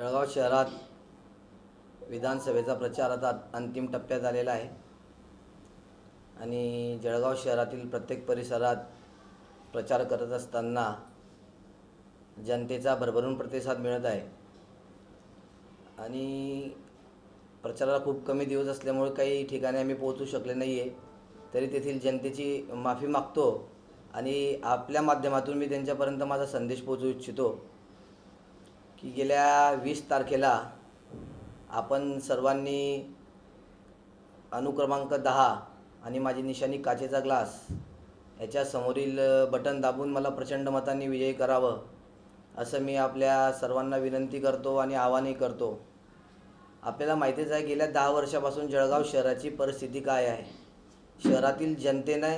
जळगाव शहरात विधानसभेचा प्रचार आता अंतिम टप्प्यात आलेला आहे. आणि जळगाव शहरातील प्रत्येक परिसरात प्रचार करत असताना जनतेचा भरभरून प्रतिसाद मिळत आहे. आणि प्रचाराला खूप कमी दिवस असल्यामुळे काही ठिकाणी आम्ही पोहोचू शकले नाही आहे तरी तेथील जनतेची माफी मागतो आणि आपल्या माध्यमातून मी त्यांच्यापर्यंत माझा संदेश पोहोचू इच्छितो. की गेल्या वीस तारखेला आपण सर्वांनी अनुक्रमांक दहा आणि माझी निशाणी काचेचा ग्लास याच्या समोरील बटन दाबून मला प्रचंड मतांनी विजयी करावं असं मी आपल्या सर्वांना विनंती करतो आणि आवाहनही करतो. आपल्याला माहितीच आहे गेल्या दहा वर्षापासून जळगाव शहराची परिस्थिती काय आहे? शहरातील जनतेने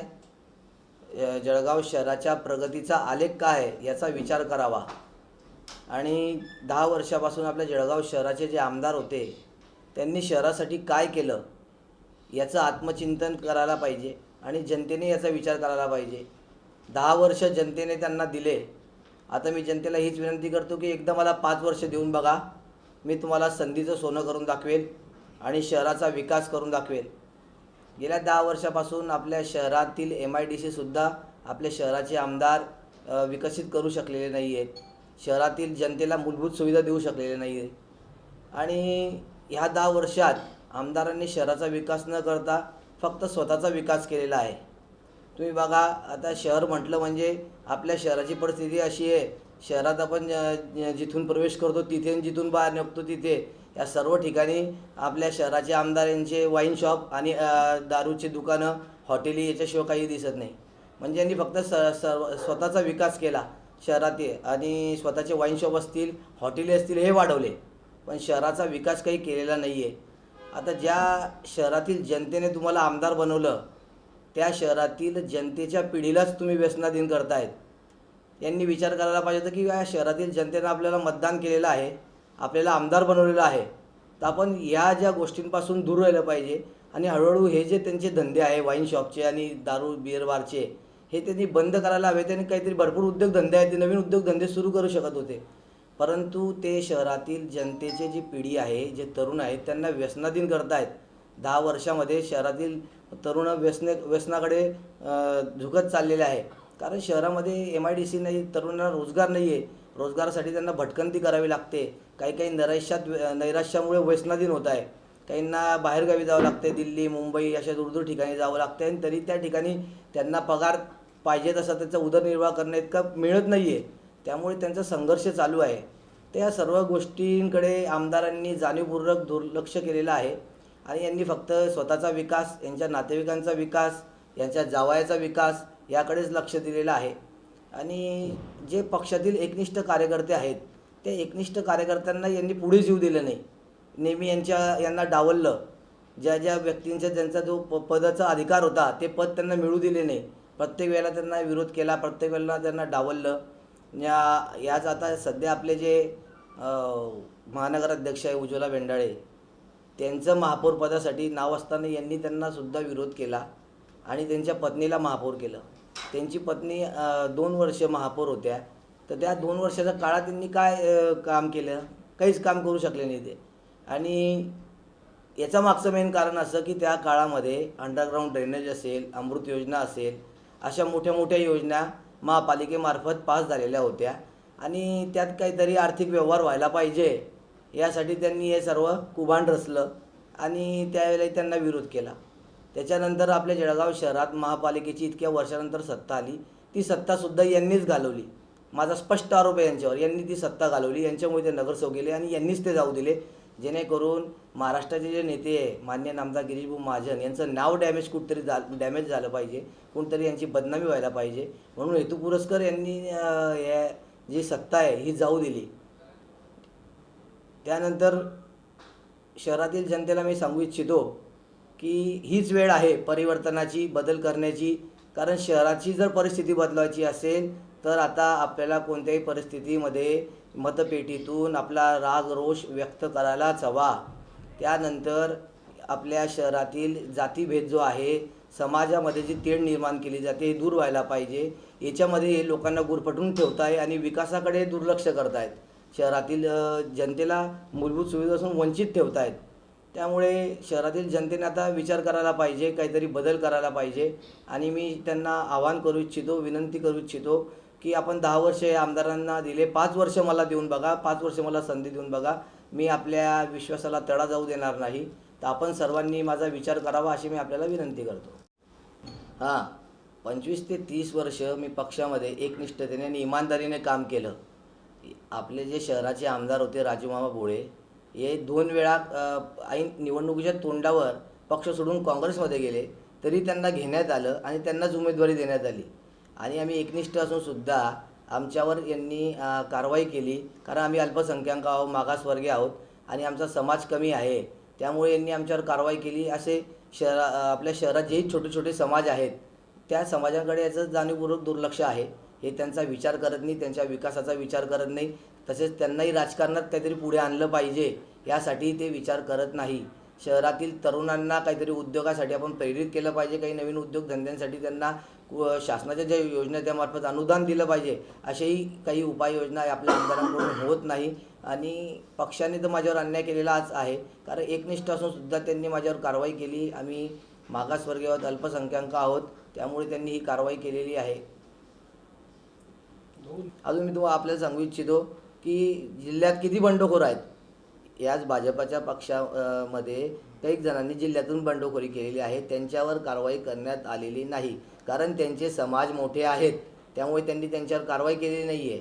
जळगाव शहराच्या प्रगतीचा आलेख काय आहे याचा विचार करावा. आणि दहा वर्षापासून आपल्या जळगाव शहराचे जे आमदार होते त्यांनी शहरासाठी काय केलं याचं आत्मचिंतन करायला पाहिजे आणि जनतेने याचा विचार करायला पाहिजे. दहा वर्ष जनतेने त्यांना दिले. आता मी जनतेला हीच विनंती करतो की एकदा मला पाच वर्ष देऊन बघा. मी तुम्हाला संधीचं सोनं करून दाखवेल आणि शहराचा विकास करून दाखवेल. गेल्या दहा वर्षापासून आपल्या शहरातील एम आय डी सीसुद्धा आपल्या शहराचे आमदार विकसित करू शकलेले नाही आहेत शहरातील जनतेला मूलभूत सुविधा देऊ शकलेले नाही आहे आणि ह्या दहा वर्षात आमदारांनी शहराचा विकास न करता फक्त स्वतःचा विकास केलेला आहे. तुम्ही बघा आता शहर म्हटलं म्हणजे आपल्या शहराची परिस्थिती अशी आहे. शहरात आपण जिथून प्रवेश करतो तिथे जिथून बाहेर निघतो तिथे. या सर्व ठिकाणी आपल्या शहराचे आमदार यांचे वाईन शॉप आणि दारूचे दारूची दुकानं हॉटेली याच्याशिवाय काही दिसत नाही. म्हणजे यांनी फक्त स सर्व स्वतःचा विकास केला. शहरातील आणि स्वतःचे वाईन शॉप असतील हॉटेले असतील हे वाढवले. पण शहराचा विकास काही केलेला नाही आहे आता ज्या शहरातील जनतेने तुम्हाला आमदार बनवलं त्या शहरातील जनतेच्या पिढीलाच तुम्ही व्यसनाधीन करतायत. यांनी विचार करायला पाहिजे होता की या शहरातील जनतेनं आपल्याला मतदान केलेलं आहे आपल्याला आमदार बनवलेलं आहे. तर आपण या ज्या गोष्टींपासून दूर राहिलं पाहिजे आणि हळूहळू हे जे त्यांचे धंदे आहे वाईन शॉपचे आणि दारू बिअर बारचे हे त्यांनी बंद करायला हवे त्यांनी काहीतरी भरपूर उद्योगधंदे आहेत ते नवीन उद्योगधंदे सुरू करू शकत होते. परंतु ते शहरातील जनतेचे जी पिढी आहे जे तरुण आहेत त्यांना व्यसनाधीन करतायत दहा वर्षामध्ये शहरातील तरुण व्यसने व्यसनाकडे झुकत चाललेले आहे. कारण शहरामध्ये एम आय डी सी नाही तरुणांना रोजगार नाही आहे रोजगारासाठी त्यांना भटकंती करावी लागते. काही काही नैराश्यात नैराश्यामुळे व्यसनाधीन होत आहे. काहींना बाहेरगावी जावं लागते दिल्ली मुंबई अशा दूरदूर ठिकाणी जावं लागते आणि तरी त्या ठिकाणी त्यांना पगार पाहिजे तसा त्याचा उदरनिर्वाह करणे इतका मिळत नाही आहे त्यामुळे त्यांचा संघर्ष चालू आहे. त्या सर्व गोष्टींकडे आमदारांनी जाणीवपूर्वक दुर्लक्ष केलेलं आहे. आणि यांनी फक्त स्वतःचा विकास यांच्या नातेवाईकांचा विकास यांच्या जावयाचा विकास याकडेच लक्ष दिलेलं आहे. आणि जे पक्षातील एकनिष्ठ कार्यकर्ते आहेत त्या एकनिष्ठ कार्यकर्त्यांना यांनी पुढे जीव दिलं नाही. नेहमी यांच्या यांना डावललं. ज्या ज्या व्यक्तींचा ज्यांचा जो प पदाचा अधिकार होता ते पद त्यांना मिळू दिले नाही. प्रत्येक वेळेला त्यांना विरोध केला प्रत्येक वेळेला त्यांना डावललं. या याच आता सध्या आपले जे महानगराध्यक्ष आहे उज्ज्वला वेंडाळे त्यांचं महापौरपदासाठी नाव असताना यांनी त्यांनासुद्धा विरोध केला आणि त्यांच्या पत्नीला महापौर केलं. त्यांची पत्नी दोन वर्ष महापौर होत्या. तर त्या दोन वर्षाच्या काळात त्यांनी काय काम केलं? काहीच काम करू शकले नाही ते. आणि याचा मागचं मेन कारण असं की त्या काळामध्ये अंडरग्राऊंड ड्रेनेज असेल अमृत योजना असेल अशा मोठ्या मोठ्या योजना महापालिकेमार्फत पास झालेल्या होत्या. आणि त्यात काहीतरी आर्थिक व्यवहार व्हायला पाहिजे यासाठी त्यांनी हे सर्व कुभांड रचलं आणि त्यावेळेला त्यांना विरोध केला. त्याच्यानंतर आपल्या जळगाव शहरात महापालिकेची इतक्या वर्षानंतर सत्ता आली. ती सत्तासुद्धा यांनीच घालवली. माझा स्पष्ट आरोप आहे यांच्यावर. यांनी ती सत्ता घालवली. यांच्यामुळे ते नगरसेवक गेले आणि यांनीच ते जाऊ दिले. जेणेकरून महाराष्ट्राचे जे नेते आहे मान्य नामदार गिरीशभाऊ महाजन यांचं नाव डॅमेज कुठतरी जा डॅमेज झालं पाहिजे. कोणतरी यांची बदनामी व्हायला पाहिजे. म्हणून हेतू पुरस्कर यांनी या जी सत्ता आहे ही जाऊ दिली. त्यानंतर शहरातील जनतेला मी सांगू इच्छितो की हीच वेळ आहे परिवर्तनाची बदल करण्याची. कारण शहराची जर परिस्थिती बदलायची असेल तर आता आपल्याला कोणत्याही परिस्थितीमध्ये मतपेटीतून आपला राग रोष व्यक्त करायलाच हवा त्यानंतर आपल्या शहरातील जातीभेद जो आहे समाजामध्ये जी तेढ निर्माण केली जाते हे दूर व्हायला पाहिजे. याच्यामध्ये हे लोकांना गुरफटून ठेवत आहे आणि विकासाकडे दुर्लक्ष करत आहेत. शहरातील जनतेला मूलभूत सुविधापासून वंचित ठेवत आहेत. त्यामुळे शहरातील जनतेने आता विचार करायला पाहिजे काहीतरी बदल करायला पाहिजे. आणि मी त्यांना आवाहन करू इच्छितो विनंती करू इच्छितो की आपण दहा वर्ष या आमदारांना दिले पाच वर्ष मला देऊन बघा पाच वर्ष मला संधी देऊन बघा. मी आपल्या विश्वासाला तडा जाऊ देणार नाही. तर आपण सर्वांनी माझा विचार करावा अशी मी आपल्याला विनंती करतो. हां पंचवीस ते तीस वर्ष मी पक्षामध्ये एकनिष्ठतेने आणि इमानदारीने काम केलं. आपले जे शहराचे आमदार होते राजूमामा बोळे हे दोन वेळा ऐन निवडणुकीच्या तोंडावर पक्ष सोडून काँग्रेसमध्ये गेले. तरी त्यांना घेण्यात आलं आणि त्यांनाच उमेदवारी देण्यात आली. आणि आम्ही एकनिष्ठ असूनसुद्धा आमच्यावर यांनी कारवाई केली. कारण आम्ही अल्पसंख्याक आहोत मागासवर्गीय आहोत आणि आमचा समाज कमी आहे. त्यामुळे यांनी आमच्यावर कारवाई केली. असे शहरा आपल्या शहरात जेही छोटे छोटे समाज आहेत त्या समाजाकडे याचं जाणीवपूर्वक दुर्लक्ष आहे. हे त्यांचा विचार करत नाही त्यांच्या विकासाचा विचार करत नाही. तसेच त्यांनाही राजकारणात काहीतरी पुढे आणलं पाहिजे यासाठी ते विचार करत नाही. शहरातील तरुणांना काहीतरी उद्योगासाठी आपण प्रेरित केलं पाहिजे काही नवीन उद्योगधंद्यांसाठी त्यांना व शासनाच्या ज्या योजना त्यामार्फत अनुदान दिलं पाहिजे असेही काही उपाययोजना आपल्या आमदारांकडून होत नाही. आणि पक्षाने तर माझ्यावर अन्याय केलेलाच आहे. कारण एकनिष्ठ असून सुद्धा त्यांनी माझ्यावर कारवाई केली. आम्ही मागासवर्गीय आहोत अल्पसंख्याक आहोत. त्यामुळे त्यांनी ही कारवाई केलेली आहे. अजून मी तुम्हाला आपल्याला सांगू इच्छितो की जिल्ह्यात किती बंडखोर आहेत? याच भाजपाच्या पक्षामध्ये काही जणांनी जिल्ह्यातून बंडखोरी केलेली आहे. त्यांच्यावर कारवाई करण्यात आलेली नाही. कारण त्यांचे समाज मोठे आहेत. त्यामुळे त्यांनी त्यांच्यावर कारवाई केलेली नाही आहे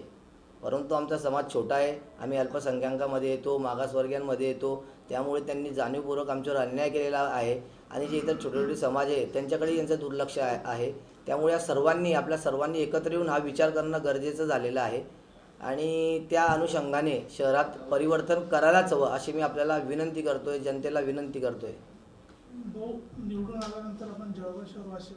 परंतु आमचा समाज छोटा आहे. आम्ही अल्पसंख्याकामध्ये येतो मागासवर्गीयांमध्ये येतो. त्यामुळे त्यांनी जाणीवपूर्वक आमच्यावर अन्याय केलेला आहे. आणि जे इतर छोटे छोटे समाज आहे त्यांच्याकडे यांचं दुर्लक्ष आहे आहे. त्यामुळे या सर्वांनी आपल्या सर्वांनी एकत्र येऊन हा विचार करणं गरजेचं झालेलं आहे. आणि त्या अनुषंगाने शहरात परिवर्तन करायलाच हवं अशी मी आपल्याला विनंती करतोय जनतेला विनंती करतोय. निवडून आल्यानंतर आपण जळगाव शहरवासी